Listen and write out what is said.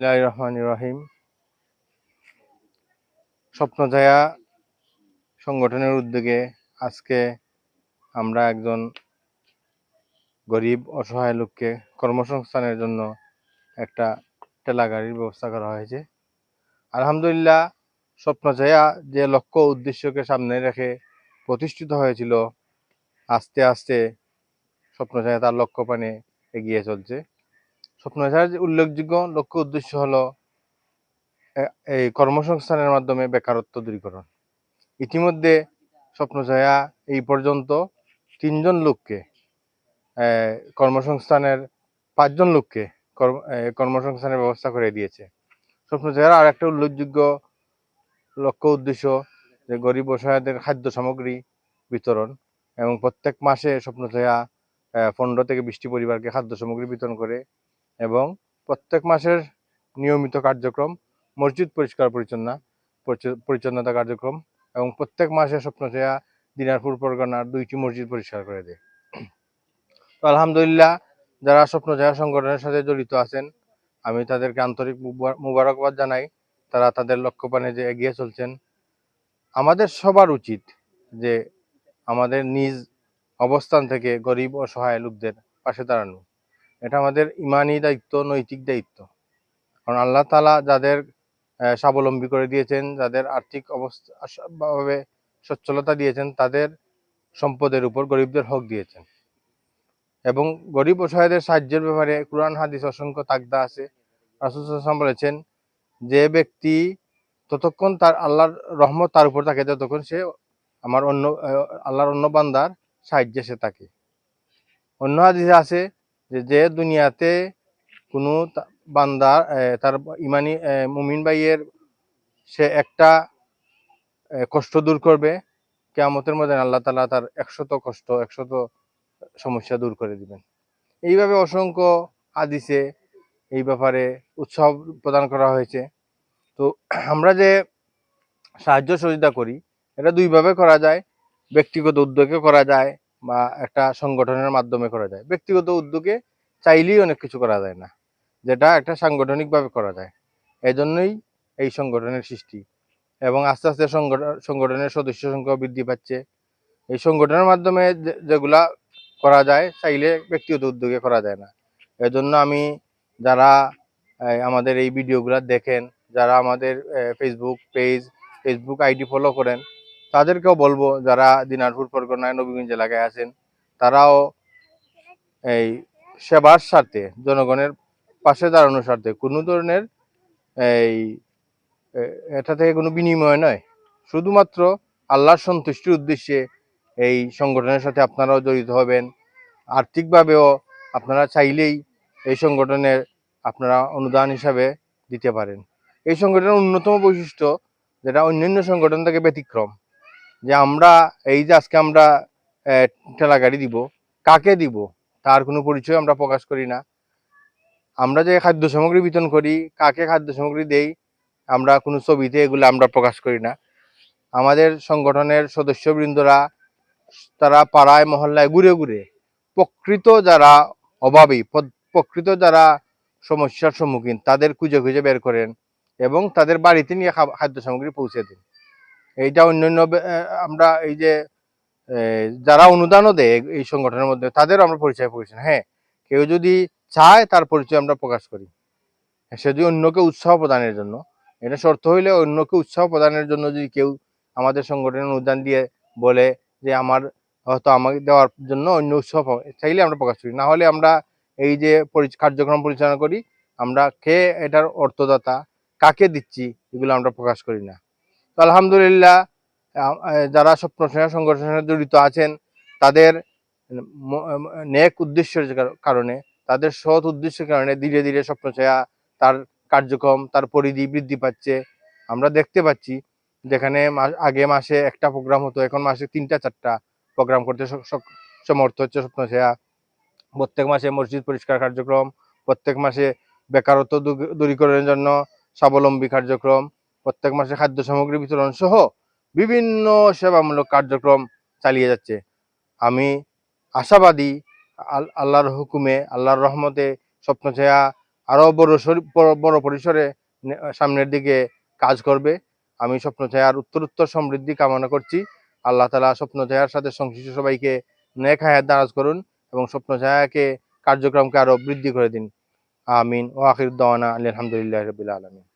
বিসমিল্লাহির রহমানির রহিম স্বপ্নজায়া সংগঠনের উদ্যোগে আজকে আমরা একজন গরিব, অসহায় লোককে কর্মসংস্থানের জন্য একটা ঠেলা গাড়ির ব্যবস্থা করা হয়েছে। আলহামদুলিল্লাহ স্বপ্ন স্বপ্নজায়া যে লক্ষ্য উদ্দেশ্যকে সামনে রেখে প্রতিষ্ঠিত হয়েছিল, আস্তে আস্তে স্বপ্ন স্বপ্নজায়া তার লক্ষ্য পানে এগিয়ে চলছে। স্বপ্নজায়ার যে উল্লেখযোগ্য লক্ষ্য উদ্দেশ্য হলো এই কর্মসংস্থানের মাধ্যমে বেকারত্ব দূরীকরণ। ইতিমধ্যে স্বপ্নজয়া এই পর্যন্ত তিনজন লোককে কর্মসংস্থানের পাঁচজন লোককে কর্ম- কর্মসংস্থানের ব্যবস্থা করে দিয়েছে। স্বপ্নজয়ার আর একটা উল্লেখযোগ্য লক্ষ্য উদ্দেশ্য যে গরিব অসহায়দের খাদ্য সামগ্রী বিতরণ এবং প্রত্যেক মাসে স্বপ্নজয়া আহ, পনেরো থেকে বিশটি পরিবারকে খাদ্য সামগ্রী বিতরণ করে এবং প্রত্যেক মাসের নিয়মিত কার্যক্রম, মসজিদ পরিষ্কার পরিচ্ছন্ন, পরিচ্ছ- পরিচ্ছন্নতা কার্যক্রম এবং প্রত্যেক মাসে স্বপ্নজয়া দিনারপুর পরগনার দুইটি মসজিদ পরিষ্কার করে দেয়। তো আলহামদুলিল্লাহ, যারা স্বপ্নজয়া সংগঠনের সাথে জড়িত আছেন, আমি তাদেরকে আন্তরিক মুবা- মুবারকবাদ জানাই। তারা তাদের লক্ষ্য লক্ষ্যপানে যে এগিয়ে চলছেন, আমাদের সবার উচিত যে আমাদের নিজ অবস্থান থেকে গরিব অসহায় লোকদের পাশে দাঁড়ানো। এটা আমাদের ইমানি দায়িত্ব, নৈতিক দায়িত্ব। কারণ আল্লাহ তালা যাদের স্বাবলম্বী করে দিয়েছেন, যাদের আর্থিক অবস্থা সচ্ছলতা দিয়েছেন, তাদের সম্পদের উপর গরিবদের হক দিয়েছেন। এবং গরিব অসহায়দের সাহায্যের ব্যাপারে কোরআন, হাদিস, অসংখ্য তাকদা আছে। রাসুলাম বলেছেন, যে ব্যক্তি ততক্ষণ তার আল্লাহর রহমত তার উপর থাকে, ততক্ষণ সে আমার অন্য আল্লাহর অন্য বান্দার সাহায্যে সে থাকে। অন্য হাদিসে আছে যে যে দুনিয়াতে কোনো বান্দার তার ইমানি মুমিন ভাইয়ের সে একটা কষ্ট দূর করবে, কেয়ামতের মধ্যে আল্লাহ তালা তার একশত কষ্ট, একশত সমস্যা দূর করে দিবেন। এইভাবে অসংখ্য হাদিসে এই ব্যাপারে উৎসাহ প্রদান করা হয়েছে। তো আমরা যে সাহায্য সহযোগিতা করি, এটা দুইভাবে করা যায়, ব্যক্তিগত উদ্যোগে করা যায় বা একটা সংগঠনের মাধ্যমে করা যায়। ব্যক্তিগত উদ্যোগে চাইলেই অনেক কিছু করা যায় না, যেটা একটা সাংগঠনিকভাবে করা যায়। এজন্যই এই সংগঠনের সৃষ্টি এবং আস্তে আস্তে সংগঠনের সদস্য সংখ্যা বৃদ্ধি পাচ্ছে। এই সংগঠনের মাধ্যমে যেগুলা করা যায়, চাইলে ব্যক্তিগত উদ্যোগে করা যায় না। এজন্য আমি যারা আমাদের এই ভিডিওগুলা দেখেন, যারা আমাদের Facebook page Facebook ID follow করেন তাদেরকেও বলব যারা দিনাজপুর পরগনায় নবীগঞ্জ এলাকায় আছেন, তারাও এই সেবার স্বার্থে, জনগণের পাশে দাঁড়ানোর স্বার্থে, কোনো ধরনের এই এটা থেকে কোনো বিনিময় নয়। শুধুমাত্র আল্লাহর সন্তুষ্টির উদ্দেশ্যে এই সংগঠনের সাথে আপনারাও জড়িত হবেন। আর্থিকভাবেও আপনারা চাইলেই এই সংগঠনের আপনারা অনুদান হিসাবে দিতে পারেন। এই সংগঠনের অন্যতম বৈশিষ্ট্য, যেটা অন্যান্য সংগঠন থেকে ব্যতিক্রম। যে আমরা, এই যে আজকে আমরা ঠেলা গাড়ি দিব, কাকে দিব? তার কোনো পরিচয় আমরা প্রকাশ করি না। আমরা যে খাদ্য সামগ্রী বিতরণ করি, কাকে খাদ্য সামগ্রী দেই, আমরা কোনো ছবিতে এগুলো আমরা প্রকাশ করি না। আমাদের সংগঠনের সদস্যবৃন্দরা, তারা পাড়ায়, মহল্লায় ঘুরে ঘুরে প্রকৃত যারা অভাবী প্রকৃত যারা সমস্যার সম্মুখীন, তাদের খুঁজে খুঁজে বের করেন এবং তাদের বাড়িতে নিয়ে খাদ্য সামগ্রী পৌঁছে দেন। এইটা অন্যান্য আমরা এই যে যারা অনুদানও দেয় এই- সংগঠনের মধ্যে, তাদেরও আমরা পরিচয় পরিচয় হ্যাঁ কেউ যদি চায় তার পরিচয় আমরা প্রকাশ করি। সে যদি অন্যকে উৎসাহ প্রদানের জন্য, এটা শর্ত হইলে অন্যকে উৎসাহ প্রদানের জন্য যদি কেউ আমাদের সংগঠনের অনুদান দিয়ে বলে যে, আমার হয়তো আমাকে দেওয়ার জন্য অন্য উৎসাহ চাইলে আমরা প্রকাশ করি। না হলে আমরা এই যে কার্যক্রম পরিচালনা করি, আমরা কে এটার অর্থদাতা, কাকে দিচ্ছি, এগুলো আমরা প্রকাশ করি না। তো আলহামদুলিল্লাহ যারা স্বপ্ন সেনা সংগঠনের জড়িত আছেন, তাদের নেক উদ্দেশ্যের কারণে, তাদের সৎ উদ্দেশ্যের কারণে ধীরে ধীরে স্বপ্ন সেয়া তার কার্যক্রম, তার পরিধি বৃদ্ধি পাচ্ছে। আমরা দেখতে পাচ্ছি, যেখানে আগে মাসে একটা প্রোগ্রাম হতো, এখন মাসে তিনটা, চারটা প্রোগ্রাম করতে সমর্থ হচ্ছে স্বপ্ন সেয়া প্রত্যেক মাসে মসজিদ পরিষ্কার কার্যক্রম, প্রত্যেক মাসে বেকারত্ব দূর- দূরীকরণের জন্য স্বাবলম্বী কার্যক্রম প্রত্যেক মাসে খাদ্য সামগ্রী বিতরণ সহ বিভিন্ন সেবামূলক কার্যক্রম চালিয়ে যাচ্ছে। আমি আশাবাদী, আল- আল্লাহর হুকুমে, আল্লাহর রহমতে স্বপ্ন ছায়া আরও বড় বড় পরিসরে সামনের দিকে কাজ করবে। আমি স্বপ্ন ছায়ার উত্তরোত্তর সমৃদ্ধি কামনা করছি। আল্লাহ তালা স্বপ্ন ছায়ার সাথে সংশ্লিষ্ট সবাইকে নেক হায়াত দারাজ করুন এবং স্বপ্ন ছায়াকে, কার্যক্রমকে আরও বৃদ্ধি করে দিন। আমিন। ও আখির দাওয়ানা আলহামদুলিল্লাহ রবিল আলমিন।